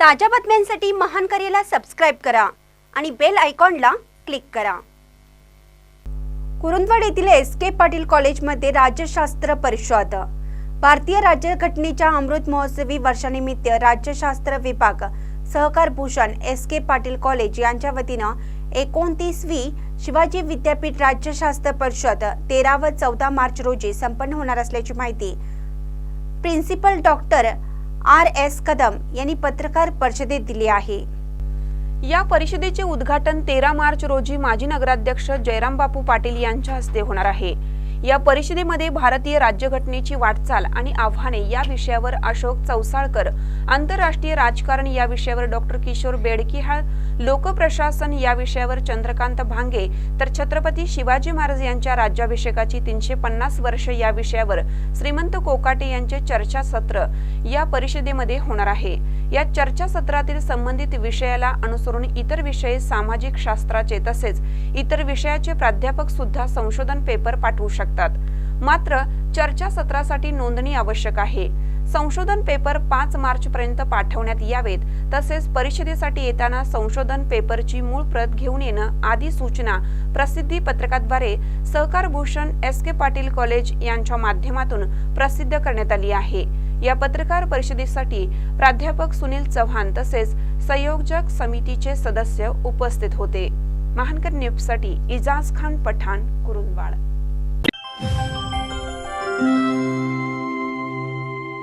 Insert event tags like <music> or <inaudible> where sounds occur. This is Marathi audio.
ताज्या बातम्यांसाठी महान करेला सबस्क्राईब करा आणि बेल आयकॉनला क्लिक करा. कुरुंदवाड येथील एस के पाटील कॉलेजमध्ये राज्यशास्त्र परिषद भारतीय राज्यघटनेच्या अमृत महोत्सवी वर्षानिमित्त राज्यशास्त्र विभाग Sahakar Bhushan S K Patil college यांच्या वतीनं एकोणतीसवी शिवाजी विद्यापीठ राज्यशास्त्र परिषद तेरा व चौदा मार्च रोजी संपन्न होणार असल्याची माहिती principal doctor R S Kadam यांनी पत्रकार परिषदेत दिली आहे. या परिषदेचे उद्घाटन तेरा मार्च रोजी माजी नगराध्यक्ष जयराम बापू पाटील यांच्या हस्ते होणार आहे. या परिषदेमध्ये भारतीय राज्यघटनेची वाटचाल आणि आव्हाने या विषयावर अशोक चौसाळकर आंतरराष्ट्रीय राजकारण या विषयावर डॉक्टर किशोर बेडकिहाळ लोकप्रशासन या विषयावर चंद्रकांत भांगे तर छत्रपती शिवाजी महाराज यांच्या राज्याभिषेकाची तीनशे पन्नास वर्ष या विषयावर श्रीमंत कोकाटे यांचे चर्चासत्र या परिषदेमध्ये होणार आहे. या चर्चासत्रातील संबंधित विषयाला अनुसरून इतर विषय सामाजिक शास्त्राचे तसेच इतर विषयाचे प्राध्यापक सुद्धा संशोधन पेपर पाठवू शकतात. मात्र चर्चासत्रासाठी नोंदणी आवश्यक आहे. संशोधन पेपर पाच मार्च पर्यंत पाठवण्यात यावेत. तसेच परिषदेसाठी येताना संशोधन पेपरची मूळ प्रत घेऊन येणं आदी सूचना प्रसिद्धी पत्रकाद्वारे Sahakar Bhushan S K Patil college यांच्या माध्यमातून प्रसिद्ध करण्यात आली आहे. या पत्रकार परिषदेसाठी प्राध्यापक सुनील चव्हाण तसेच संयोजक समितीचे सदस्य उपस्थित होते. महानकर न्यूजसाठी इजाज खान पठाण कुरुंदवाड. you <laughs>